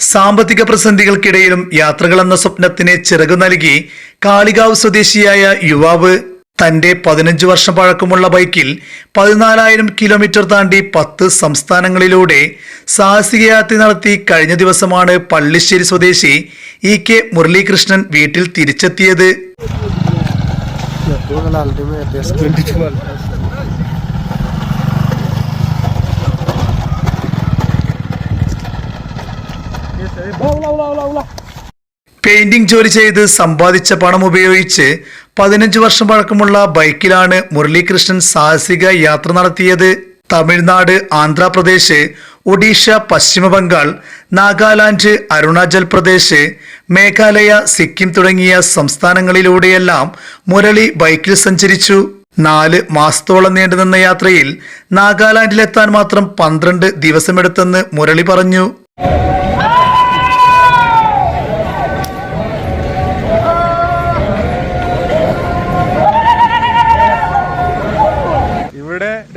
സാമ്പത്തിക പ്രതിസന്ധികൾക്കിടയിലും യാത്രകളെന്ന സ്വപ്നത്തിന് ചിറകു നൽകി കാളികാവ് സ്വദേശിയായ യുവാവ്. തന്റെ പതിനഞ്ച് വർഷം പഴക്കമുള്ള ബൈക്കിൽ പതിനാലായിരം കിലോമീറ്റർ താണ്ടി പത്ത് സംസ്ഥാനങ്ങളിലൂടെ സാഹസിക യാത്ര നടത്തി കഴിഞ്ഞ ദിവസമാണ് പള്ളിശ്ശേരി സ്വദേശി ഇ കെ മുരളീകൃഷ്ണൻ വീട്ടിൽ തിരിച്ചെത്തിയത്. പെയിന്റിംഗ് ജോലി ചെയ്ത് സമ്പാദിച്ച പണം ഉപയോഗിച്ച് പതിനഞ്ച് വർഷം പഴക്കമുള്ള ബൈക്കിലാണ് മുരളീകൃഷ്ണൻ സാഹസിക യാത്ര നടത്തിയത്. തമിഴ്നാട് ആന്ധ്രാപ്രദേശ് ഒഡീഷ പശ്ചിമ ബംഗാൾ നാഗാലാൻഡ് അരുണാചൽ പ്രദേശ് മേഘാലയ സിക്കിം തുടങ്ങിയ സംസ്ഥാനങ്ങളിലൂടെയെല്ലാം മുരളി ബൈക്കിൽ സഞ്ചരിച്ചു. നാല് മാസത്തോളം നീണ്ടുനിന്ന യാത്രയിൽ നാഗാലാൻഡിലെത്താൻ മാത്രം പന്ത്രണ്ട് ദിവസമെടുത്തെന്ന് മുരളി പറഞ്ഞു.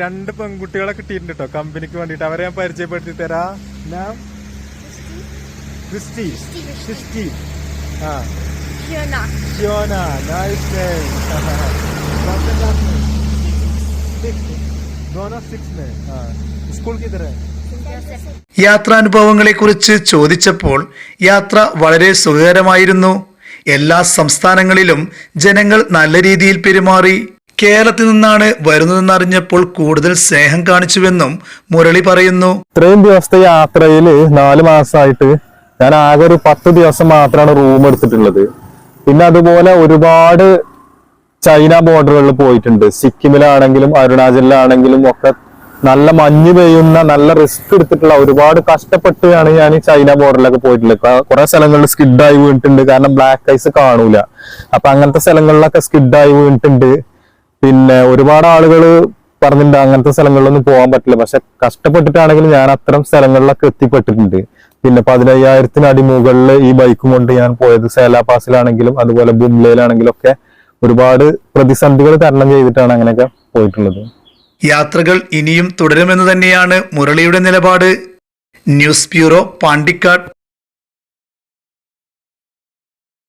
രണ്ട് പെൺകുട്ടികളെ കിട്ടിയിട്ടുണ്ട്? കേട്ടോ കമ്പനിക്ക് വേണ്ടിട്ട് അവരെ ഞാൻ പരിചയപ്പെടുത്തി തരാം. ക്രിസ്റ്റി. ക്രിസ്റ്റി ആ. ഷിയോന സ്കൂൾ ചോദിച്ചപ്പോൾ യാത്ര വളരെ സുഖകരമായിരുന്നു. എല്ലാ സംസ്ഥാനങ്ങളിലും ജനങ്ങൾ നല്ല രീതിയിൽ പെരുമാറി. കേരളത്തിൽ നിന്നാണ് വരുന്നതെന്നറിഞ്ഞപ്പോൾ കൂടുതൽ സ്നേഹം കാണിച്ചുവെന്നും മുരളി പറയുന്നു. ഇത്രയും ദിവസത്തെ യാത്രയിൽ നാല് മാസമായിട്ട് ഞാൻ ആകെ ഒരു പത്ത് ദിവസം മാത്രമാണ് റൂം എടുത്തിട്ടുള്ളത്. പിന്നെ അതുപോലെ ഒരുപാട് ചൈന ബോർഡറുകളിൽ പോയിട്ടുണ്ട്. സിക്കിമിലാണെങ്കിലും അരുണാചലിലാണെങ്കിലും ഒക്കെ നല്ല മഞ്ഞ് പെയ്യുന്ന നല്ല റിസ്ക് എടുത്തിട്ടുള്ള ഒരുപാട് കഷ്ടപ്പെട്ടാണ് ഞാൻ ചൈന ബോർഡറിലൊക്കെ പോയിട്ടുള്ളത്. കുറെ സ്ഥലങ്ങളിൽ സ്കിഡായി വീണിട്ടുണ്ട്. കാരണം ബ്ലാക്ക് ഐസ് കാണൂല. അപ്പൊ അങ്ങനത്തെ സ്ഥലങ്ങളിലൊക്കെ സ്കിഡായി വീണിട്ടുണ്ട്. പിന്നെ ഒരുപാട് ആളുകൾ പറഞ്ഞിട്ടുണ്ട് അങ്ങനത്തെ സ്ഥലങ്ങളിലൊന്നും പോകാൻ പറ്റില്ല. പക്ഷെ കഷ്ടപ്പെട്ടിട്ടാണെങ്കിലും ഞാൻ അത്തരം സ്ഥലങ്ങളിലൊക്കെ എത്തിപ്പെട്ടിട്ടുണ്ട്. പിന്നെ പതിനയ്യായിരത്തിന് അടി മുകളിൽ ഈ ബൈക്കും കൊണ്ട് ഞാൻ പോയത് സേലാ പാസിലാണെങ്കിലും അതുപോലെ ബുംലയിലാണെങ്കിലും ഒക്കെ ഒരുപാട് പ്രതിസന്ധികൾ തരണം ചെയ്തിട്ടാണ് അങ്ങനെയൊക്കെ പോയിട്ടുള്ളത്. യാത്രകൾ ഇനിയും തുടരുമെന്ന് തന്നെയാണ് മുരളിയുടെ നിലപാട്. News bureau Pandikkad.